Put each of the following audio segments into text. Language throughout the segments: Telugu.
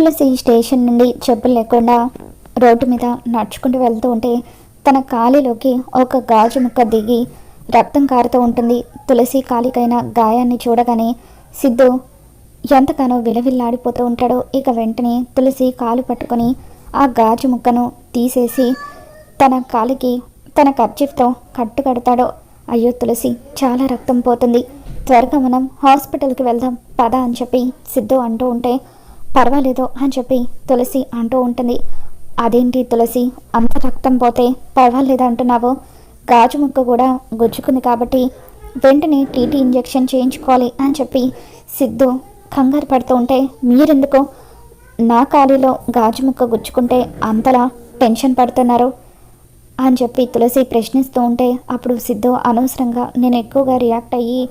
తులసి స్టేషన్ నుండి చెప్పులు లేకుండా రోడ్డు మీద నడుచుకుంటూ వెళ్తూ ఉంటే తన కాలిలోకి ఒక గాజు ముక్క దిగి రక్తం కారుతూ ఉంటుంది. తులసి కాలికైన గాయాన్ని చూడగానే సిద్ధు ఎంతగానో విలవిల్లాడిపోతూ ఉంటాడో. ఇక వెంటనే తులసి కాలు పట్టుకొని ఆ గాజు ముక్కను తీసేసి తన కాలికి తన కర్చీఫ్తో కట్టు కడతాడో అయ్యో తులసి చాలా రక్తం పోతుంది. త్వరగా మనం హాస్పిటల్కి వెళ్దాం పద అని చెప్పి సిద్ధు అంటూ ఉంటే పర్వాలేదు అని చెప్పి తులసి అంటూ ఉంటుంది. అదేంటి తులసి? అంత రక్తం పోతే పర్వాలేదు అంటున్నావు? గాజు ముక్క కూడా గుచ్చుకుంది కాబట్టి వెంటనే టీటీ ఇంజెక్షన్ చేయించుకోవాలి అని చెప్పి సిద్ధు కంగారు పడుతూ ఉంటే మీరెందుకు? నా కాలిలో గాజు ముక్క గుచ్చుకుంటే అంతలా టెన్షన్ పడుతున్నారు అని చెప్పి తులసి ప్రశ్నిస్తూ ఉంటే అప్పుడు సిద్ధు అనవసరంగా నేను ఎక్కువగా రియాక్ట్ అయ్యి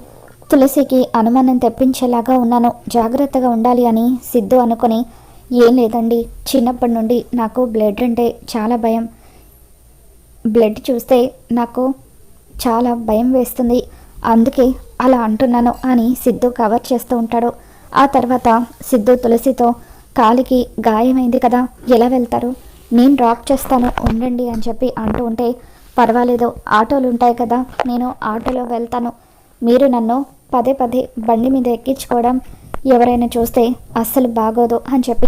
తులసికి అనుమానం తెప్పించేలాగా ఉన్నాను. జాగ్రత్తగా ఉండాలి అని సిద్ధు అనుకొని ఏం లేదండి. చిన్నప్పటి నుండి నాకు బ్లడ్ అంటే చాలా భయం. బ్లడ్ చూస్తే నాకు చాలా భయం వేస్తుంది. అందుకే అలా అంటున్నాను అని సిద్ధు కవర్ చేస్తూ ఉంటాడు. ఆ తర్వాత సిద్ధు తులసితో కాలికి గాయమైంది కదా. ఎలా వెళ్తారు? నేను డ్రాప్ చేస్తాను. ఉండండి అని చెప్పి అంటూ ఉంటే పర్వాలేదు. ఆటోలు ఉంటాయి కదా. నేను ఆటోలో వెళ్తాను. మీరు నన్ను పదే పదే బండి మీద ఎక్కించుకోవడం ఎవరైనా చూస్తే అస్సలు బాగోదు అని చెప్పి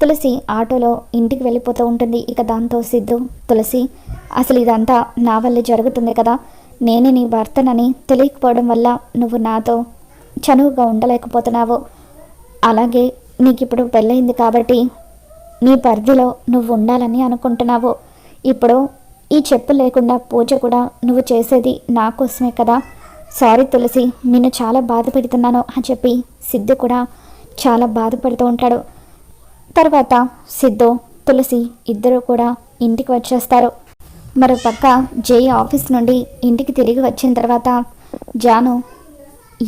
తులసి ఆటోలో ఇంటికి వెళ్ళిపోతూ ఉంటుంది. ఇక దాంతో సిద్ధు తులసి అసలు ఇదంతా నా వల్లే జరుగుతుంది కదా? నేనే నీ భర్తనని తెలియకపోవడం వల్ల నువ్వు నాతో చనువుగా ఉండలేకపోతున్నావు. అలాగే నీకు ఇప్పుడు పెళ్ళయింది కాబట్టి నీ పరిధిలో నువ్వు ఉండాలని అనుకుంటున్నావు. ఇప్పుడు ఈ చెప్పు లేకుండా పూజ కూడా నువ్వు చేసేది నా కోసమే కదా? సారీ తులసి నిన్ను చాలా బాధ పెడుతున్నాను అని చెప్పి సిద్ధు కూడా చాలా బాధపడుతూ ఉంటాడు. తర్వాత సిద్ధు తులసి ఇద్దరు కూడా ఇంటికి వచ్చేస్తారు. మరో పక్క జై ఆఫీస్ నుండి ఇంటికి తిరిగి వచ్చిన తర్వాత జాను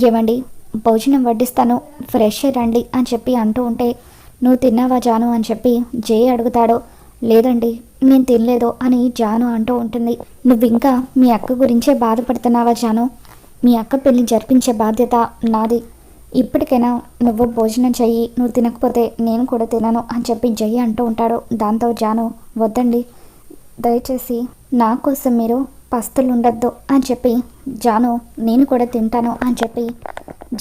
ఏమండి భోజనం వడ్డిస్తాను ఫ్రెష్ రండి అని చెప్పి అంటూ ఉంటే నువ్వు తిన్నావా జాను అని చెప్పి జై అడుగుతాడు. లేదండి నేను తినలేదు అని జాను అంటూ ఉంటుంది. నువ్వు ఇంకా మీ అక్క గురించే బాధపడుతున్నావా జాను? మీ అక్క పెళ్ళి జరిపించే బాధ్యత నాది. ఇప్పటికైనా నువ్వు భోజనం చెయ్యి నువ్వు తినకపోతే నేను కూడా తినను అని చెప్పి జై అంటూ ఉంటాడు. దాంతో జాను వద్దండి. దయచేసి నా కోసం మీరు పస్తులు ఉండొద్దు అని చెప్పి జాను నేను కూడా తింటాను అని చెప్పి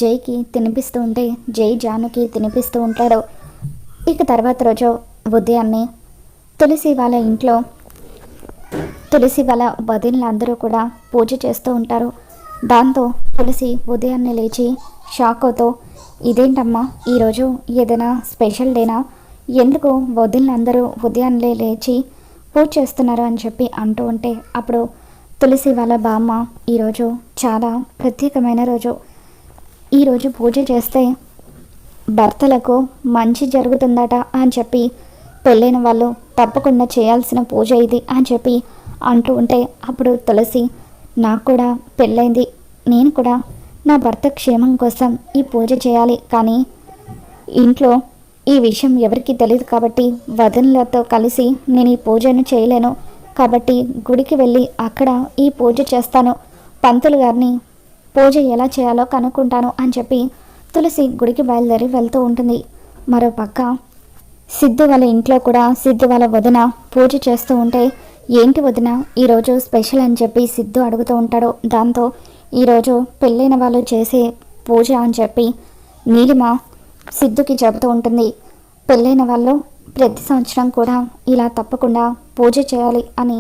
జైకి తినిపిస్తూ ఉంటే జై జానుకి తినిపిస్తూ ఉంటాడు. ఇక తర్వాత రోజు ఉదయాన్నే తులసి వాళ్ళ ఇంట్లో తులసి వాళ్ళ వదినలందరూ కూడా పూజ చేస్తూ ఉంటారు. దాంతో తులసి ఉదయాన్నే లేచి షాకోతో ఇదేంటమ్మా ఈరోజు ఏదైనా స్పెషల్ డేనా? ఎందుకు వదిలినందరూ ఉదయాన్నే లేచి పూజ చేస్తున్నారు? అని చెప్పి అంటూ ఉంటే అప్పుడు తులసి వాళ్ళ బామ్మ ఈరోజు చాలా ప్రత్యేకమైన రోజు. ఈరోజు పూజ చేస్తే భర్తలకు మంచి జరుగుతుందట అని చెప్పి పెళ్ళైన వాళ్ళు తప్పకుండా చేయాల్సిన పూజ ఇది అని చెప్పి అంటూ ఉంటే అప్పుడు తులసి నాకు కూడా పెళ్ళైంది. నేను కూడా నా భర్త క్షేమం కోసం ఈ పూజ చేయాలి. కానీ ఇంట్లో ఈ విషయం ఎవరికీ తెలియదు కాబట్టి వదనలతో కలిసి నేను ఈ పూజను చేయలేను. కాబట్టి గుడికి వెళ్ళి అక్కడ ఈ పూజ చేస్తాను. పంతులు గారిని పూజ ఎలా చేయాలో కనుక్కుంటాను అని చెప్పి తులసి గుడికి బయలుదేరి వెళ్తూ ఉంటుంది. మరో పక్క సిద్ధు వాళ్ళ ఇంట్లో కూడా సిద్ధు వాళ్ళ వదిన పూజ చేస్తూ ఉంటే ఏంటి వదిన ఈరోజు స్పెషల్ అని చెప్పి సిద్ధు అడుగుతూ ఉంటాడు. దాంతో ఈరోజు పెళ్ళైన వాళ్ళు చేసే పూజ అని చెప్పి నీలిమ సిద్ధుకి చెబుతూ ఉంటుంది. పెళ్ళైన వాళ్ళు ప్రతి సంవత్సరం కూడా ఇలా తప్పకుండా పూజ చేయాలి అని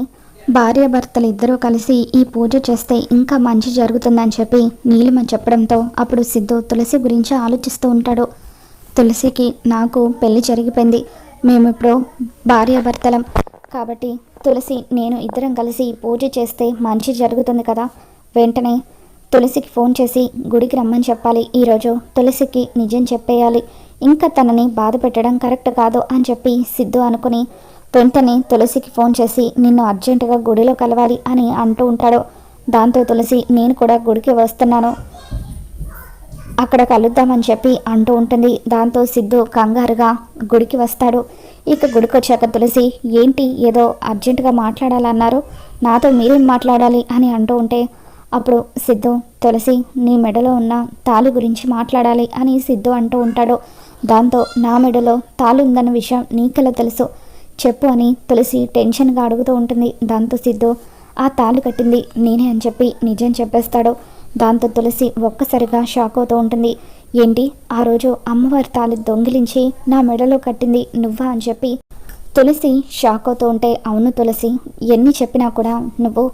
భార్యాభర్తలు ఇద్దరూ కలిసి ఈ పూజ చేస్తే ఇంకా మంచి జరుగుతుందని చెప్పి నీలిమ చెప్పడంతో అప్పుడు సిద్ధు తులసి గురించి ఆలోచిస్తూ ఉంటాడు. తులసికి నాకు పెళ్ళి జరిగిపోయింది. మేమిప్పుడు భార్యాభర్తలం కాబట్టి తులసి నేను ఇద్దరం కలిసి పూజ చేస్తే మంచి జరుగుతుంది కదా? వెంటనే తులసికి ఫోన్ చేసి గుడికి రమ్మని చెప్పాలి. ఈరోజు తులసికి నిజం చెప్పేయాలి. ఇంకా తనని బాధ పెట్టడం కరెక్ట్ కాదు అని చెప్పి సిద్ధు అనుకుని వెంటనే తులసికి ఫోన్ చేసి నిన్ను అర్జెంటుగా గుడిలో కలవాలి అని అంటూ ఉంటాడు. దాంతో తులసి నేను కూడా గుడికి వస్తున్నాను. అక్కడ కలుద్దామని చెప్పి అంటూ ఉంటుంది. దాంతో సిద్ధు కంగారుగా గుడికి వస్తాడు. ఇక గుడికి వచ్చాక తులసి ఏంటి? ఏదో అర్జెంటుగా మాట్లాడాలన్నారు. నాతో మీరేం మాట్లాడాలి? అని అంటూ ఉంటే అప్పుడు సిద్ధు తులసి నీ మెడలో ఉన్న తాళి గురించి మాట్లాడాలి అని సిద్ధు అంటూ ఉంటాడు. దాంతో నా మెడలో తాళుందన్న విషయం నీకెలా తెలుసు? చెప్పు అని తులసి టెన్షన్గా అడుగుతూ ఉంటుంది. దాంతో సిద్ధు ఆ తాళి కట్టింది నేనే అని చెప్పి నిజం చెప్పేస్తాడు. దాంతో తులసి ఒక్కసారిగా షాక్ అవుతూ ఉంటుంది. ఏంటి? ఆ రోజు అమ్మవారి తాలి దొంగిలించి నా మెడలో కట్టింది నువ్వా అని చెప్పి తులసి షాక్ అవుతూ ఉంటే అవును తులసి ఎన్ని చెప్పినా కూడా నువ్వు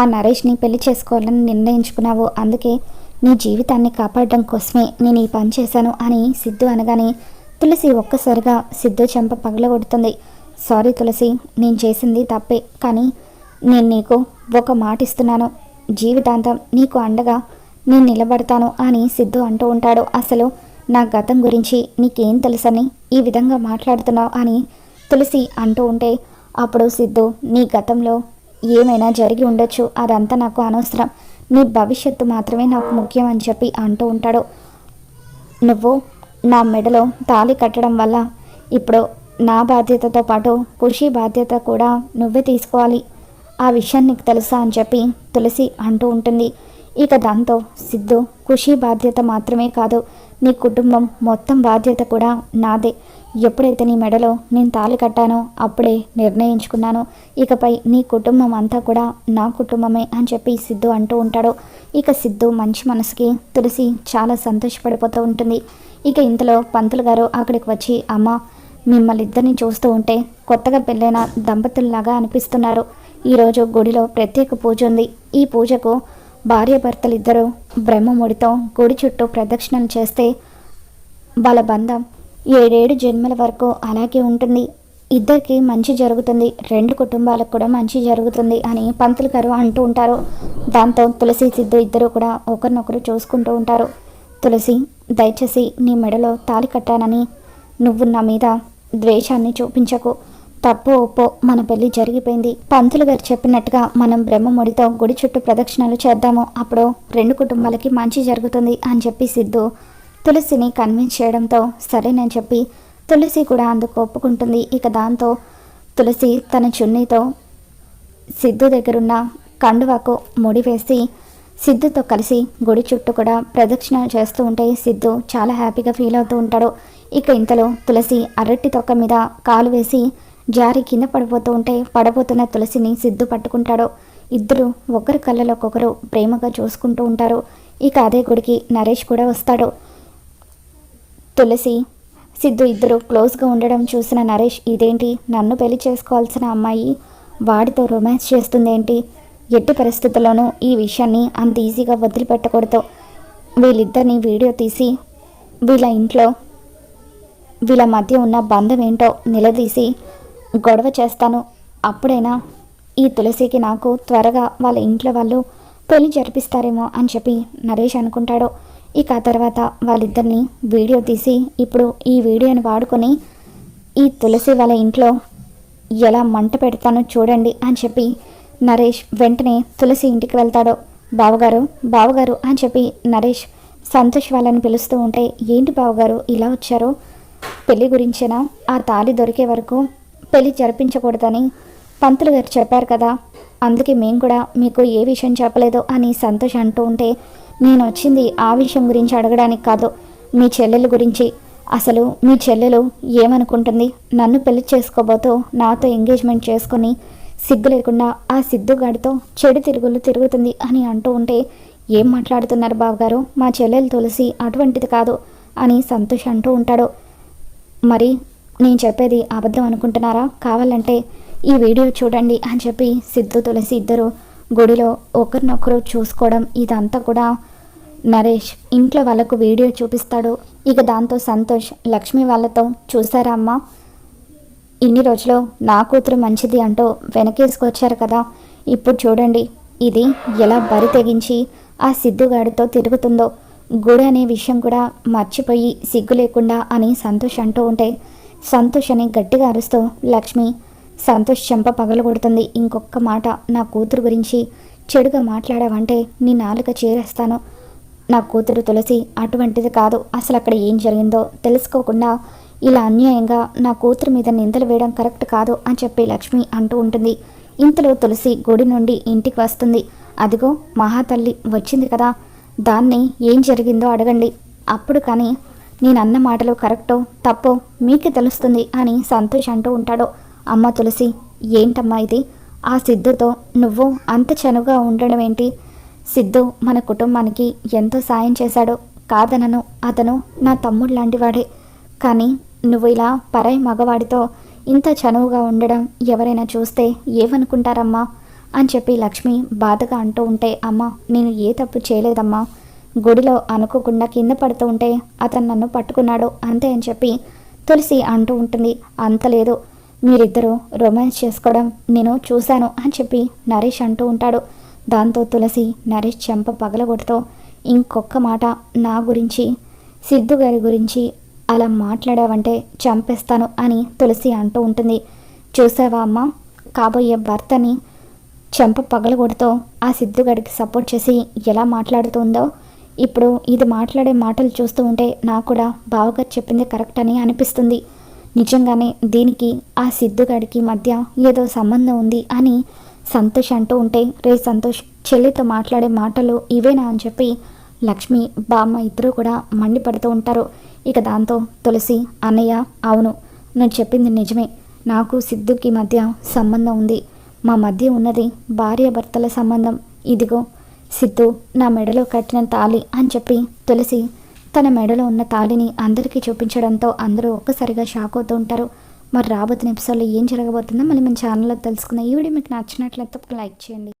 ఆ నరేష్ని పెళ్ళి చేసుకోవాలని నిర్ణయించుకున్నావు. అందుకే నీ జీవితాన్ని కాపాడడం కోసమే నేను ఈ పని చేశాను అని సిద్ధు అనగానే తులసి ఒక్కసారిగా సిద్ధు చెంప పగలగొడుతుంది. సారీ తులసి నేను చేసింది తప్పే కానీ నేను నీకు ఒక మాట ఇస్తున్నాను. జీవితాంతం నీకు అండగా నేను నిలబడతాను అని సిద్ధు అంటూ ఉంటాడు. అసలు నా గతం గురించి నీకేం తెలుసని ఈ విధంగా మాట్లాడుతున్నావు అని తులసి అంటూ ఉంటే అప్పుడు సిద్ధు నీ గతంలో ఏమైనా జరిగి ఉండొచ్చు. అదంతా నాకు అనవసరం. నీ భవిష్యత్తు మాత్రమే నాకు ముఖ్యం అని చెప్పి అంటూ ఉంటాడు. నువ్వు నా మెడలో తాళి కట్టడం వల్ల ఇప్పుడు నా బాధ్యతతో పాటు కృషి బాధ్యత కూడా నువ్వే తీసుకోవాలి. ఆ విషయం నీకు తెలుసా అని చెప్పి తులసి అంటూ ఉంటుంది. ఇక దాంతో సిద్ధు ఖుషి బాధ్యత మాత్రమే కాదు నీ కుటుంబం మొత్తం బాధ్యత కూడా నాదే. ఎప్పుడైతే నీ మెడలో నేను తాళి కట్టానో అప్పుడే నిర్ణయించుకున్నాను. ఇకపై నీ కుటుంబం అంతా కూడా నా కుటుంబమే అని చెప్పి సిద్ధు అంటూ ఉంటాడు. ఇక సిద్ధు మంచి మనసుకి తులసి చాలా సంతోషపడిపోతూ ఉంటుంది. ఇక ఇంతలో పంతులు గారు అక్కడికి వచ్చి అమ్మ మిమ్మల్ని ఇద్దరిని చూస్తూ ఉంటే కొత్తగా పెళ్ళైన దంపతుల్లాగా అనిపిస్తున్నారు. ఈరోజు గుడిలో ప్రత్యేక పూజ ఉంది. ఈ పూజకు భార్యాభర్తలిద్దరూ బ్రహ్మముడితో గుడి చుట్టూ ప్రదక్షిణలు చేస్తే వాళ్ళ బంధం ఏడేడు జన్మల వరకు అలాగే ఉంటుంది. ఇద్దరికి మంచి జరుగుతుంది. రెండు కుటుంబాలకు కూడా మంచి జరుగుతుంది అని పంతులు గారు అంటూ ఉంటారు. దాంతో తులసి సిద్ధు ఇద్దరు కూడా ఒకరినొకరు చూసుకుంటూ ఉంటారు. తులసి దయచేసి నీ మెడలో తాలి కట్టానని నువ్వు నా మీద ద్వేషాన్ని చూపించకు. తప్పు ఒప్పో మన పెళ్ళి జరిగిపోయింది. పంతులు గారు చెప్పినట్టుగా మనం బ్రహ్మముడితో గుడి చుట్టూ ప్రదక్షిణలు చేద్దాము. అప్పుడు రెండు కుటుంబాలకి మంచి జరుగుతుంది అని చెప్పి సిద్ధు తులసిని కన్విన్స్ చేయడంతో సరేనని చెప్పి తులసి కూడా అందుకు ఒప్పుకుంటుంది. ఇక దాంతో తులసి తన చున్నీతో సిద్ధు దగ్గరున్న కండువాకు ముడి వేసి సిద్ధుతో కలిసి గుడి చుట్టూ కూడా ప్రదక్షిణలు చేస్తూ ఉంటే సిద్ధు చాలా హ్యాపీగా ఫీల్ అవుతూ ఉంటాడు. ఇక ఇంతలో తులసి అరటి తొక్క మీద కాలు వేసి జారి కింద పడిపోతూ ఉంటే పడబోతున్న తులసిని సిద్ధు పట్టుకుంటాడు. ఇద్దరు ఒకరి కళ్ళలోకొకరు ప్రేమగా చూసుకుంటూ ఉంటారు. ఇక అదే గుడికి నరేష్ కూడా వస్తాడు. తులసి సిద్ధు ఇద్దరు క్లోజ్గా ఉండడం చూసిన నరేష్ ఇదేంటి? నన్ను పెళ్ళి చేసుకోవాల్సిన అమ్మాయి వాడితో రొమాన్స్ చేస్తుందేంటి? ఎట్టి పరిస్థితుల్లోనూ ఈ విషయాన్ని అంత ఈజీగా వదిలిపెట్టకూడదు. వీళ్ళిద్దరిని వీడియో తీసి వీళ్ళ ఇంట్లో వీళ్ళ మధ్య ఉన్న బంధం ఏంటో నిలదీసి గొడవ చేస్తాను. అప్పుడైనా ఈ తులసికి నాకు త్వరగా వాళ్ళ ఇంట్లో వాళ్ళు పెళ్ళి జరిపిస్తారేమో అని చెప్పి నరేష్ అనుకుంటాడు. ఇక ఆ తర్వాత వాళ్ళిద్దరిని వీడియో తీసి ఇప్పుడు ఈ వీడియోని వాడుకొని ఈ తులసి వాళ్ళ ఇంట్లో ఎలా మంట పెడతానో చూడండి అని చెప్పి నరేష్ వెంటనే తులసి ఇంటికి వెళ్తాడు. బావగారు బావగారు అని చెప్పి నరేష్ సంతోష్ వాళ్ళని పిలుస్తూ ఉంటే ఏంటి బావగారు ఇలా వచ్చారు? పెళ్ళి గురించేనా? ఆ తాళి దొరికే వరకు పెళ్ళి జరిపించకూడదని పంతులు గారు చెప్పారు కదా. అందుకే మేము కూడా మీకు ఏ విషయం చెప్పలేదు అని సంతోష్ అంటూ ఉంటే నేను వచ్చింది ఆ విషయం గురించి అడగడానికి కాదు మీ చెల్లెల గురించి. అసలు మీ చెల్లెలు ఏమనుకుంటుంది? నన్ను పెళ్ళి చేసుకోబోతో నాతో ఎంగేజ్మెంట్ చేసుకొని సిగ్గు లేకుండా ఆ సిద్ధుగాడితో చెడు తిరుగులు తిరుగుతుంది అని అంటూ ఉంటే ఏం మాట్లాడుతున్నారు బావగారు? మా చెల్లెలు తులసి అటువంటిది కాదు అని సంతోష్ అంటూ ఉంటాడు. మరి నేను చెప్పేది అబద్ధం అనుకుంటున్నారా? కావాలంటే ఈ వీడియో చూడండి అని చెప్పి సిద్ధు తులసి ఇద్దరు గుడిలో ఒకరినొకరు చూసుకోవడం ఇదంతా కూడా నరేష్ ఇంట్లో వాళ్ళకు వీడియో చూపిస్తాడు. ఇక దాంతో సంతోష్ లక్ష్మి వాళ్ళతో చూసారా అమ్మా? ఇన్ని రోజులు నా కూతురు మంచిది అంటూ వెనకేసుకొచ్చారు కదా. ఇప్పుడు చూడండి ఇది ఎలా బరి తెగించి ఆ సిద్ధుగాడితో తిరుగుతుందో. గుడి అనే విషయం కూడా మర్చిపోయి సిగ్గు లేకుండా అని సంతోష్ అంటూ ఉంటే సంతోష్ అని గట్టిగా అరుస్తూ లక్ష్మి సంతోష్ చెంప పగలగొడుతుంది ఇంకొక మాట నా కూతురు గురించి చెడుగా మాట్లాడావంటే నీ నాలుక చేరేస్తాను. నా కూతురు తులసి అటువంటిది కాదు. అసలు అక్కడ ఏం జరిగిందో తెలుసుకోకుండా ఇలా అన్యాయంగా నా కూతురు మీద నిందలు వేయడం కరెక్ట్ కాదు అని చెప్పి లక్ష్మి అంటూ ఉంటుంది. ఇంతలో తులసి గుడి నుండి ఇంటికి వస్తుంది. అదిగో మహాతల్లి వచ్చింది కదా. దాన్ని ఏం జరిగిందో అడగండి. అప్పుడు కానీ నేను అన్న మాటలు కరెక్టో తప్పో మీకే తెలుస్తుంది అని సంతోష్ అంటూ ఉంటాడు. అమ్మ తులసి ఏంటమ్మా ఇది? ఆ సిద్ధుతో నువ్వు అంత చనువుగా ఉండడం ఏంటి? సిద్ధు మన కుటుంబానికి ఎంతో సాయం చేశాడు. కాదనను అతను నా తమ్ముడు లాంటివాడే. కానీ నువ్వు ఇలా పరాయి మగవాడితో ఇంత చనువుగా ఉండడం ఎవరైనా చూస్తే ఏమనుకుంటారమ్మా? అని చెప్పి లక్ష్మి బాధగా అంటూ ఉంటే అమ్మ నేను ఏ తప్పు చేయలేదమ్మా. గుడిలో అనుకోకుండా కింద పడుతూ ఉంటే అతను నన్ను పట్టుకున్నాడు అంతే అని చెప్పి తులసి అంటూ ఉంటుంది. అంత లేదు. మీరిద్దరూ రొమాన్స్ చేసుకోవడం నేను చూశాను అని చెప్పి నరేష్ అంటూ ఉంటాడు. దాంతో తులసి నరేష్ చెంప పగలగొడుతూ ఇంకొక మాట నా గురించి సిద్ధు గారి గురించి అలా మాట్లాడావంటే చంపేస్తాను అని తులసి అంటూ ఉంటుంది. చూసావా అమ్మ? కాబోయే భర్తని చెంప పగలగొడుతూ ఆ సిద్ధుగడికి సపోర్ట్ చేసి ఎలా మాట్లాడుతుందో ఇప్పుడు ఇది మాట్లాడే మాటలు చూస్తూ ఉంటే నాకు కూడా బావగారు చెప్పింది కరెక్ట్ అని అనిపిస్తుంది. నిజంగానే దీనికి ఆ సిద్ధుగాడికి మధ్య ఏదో సంబంధం ఉంది అని సంతోష్ అంటూ ఉంటే రే సంతోష్ చెల్లితో మాట్లాడే మాటలు ఇవేనా అని చెప్పి లక్ష్మి బామ్మ ఇద్దరు కూడా మండిపడుతూ ఉంటారు. ఇక దాంతో తులసి అన్నయ్య అవును నువ్వు చెప్పింది నిజమే. నాకు సిద్ధుకి మధ్య సంబంధం ఉంది. మా మధ్య ఉన్నది భార్యాభర్తల సంబంధం. ఇదిగో సిద్ధు నా మెడలో కట్టిన తాళి అని చెప్పి తులసి తన మెడలో ఉన్న తాళిని అందరికీ చూపించడంతో అందరూ ఒక్కసారిగా షాక్ అవుతూ ఉంటారు. మరి రాబోతున్న ఎపిసోడ్లో ఏం జరగబోతుందో మళ్ళీ మన ఛానల్లో తెలుసుకుందాం. ఈ వీడియో మీకు నచ్చినట్లయితే లైక్ చేయండి.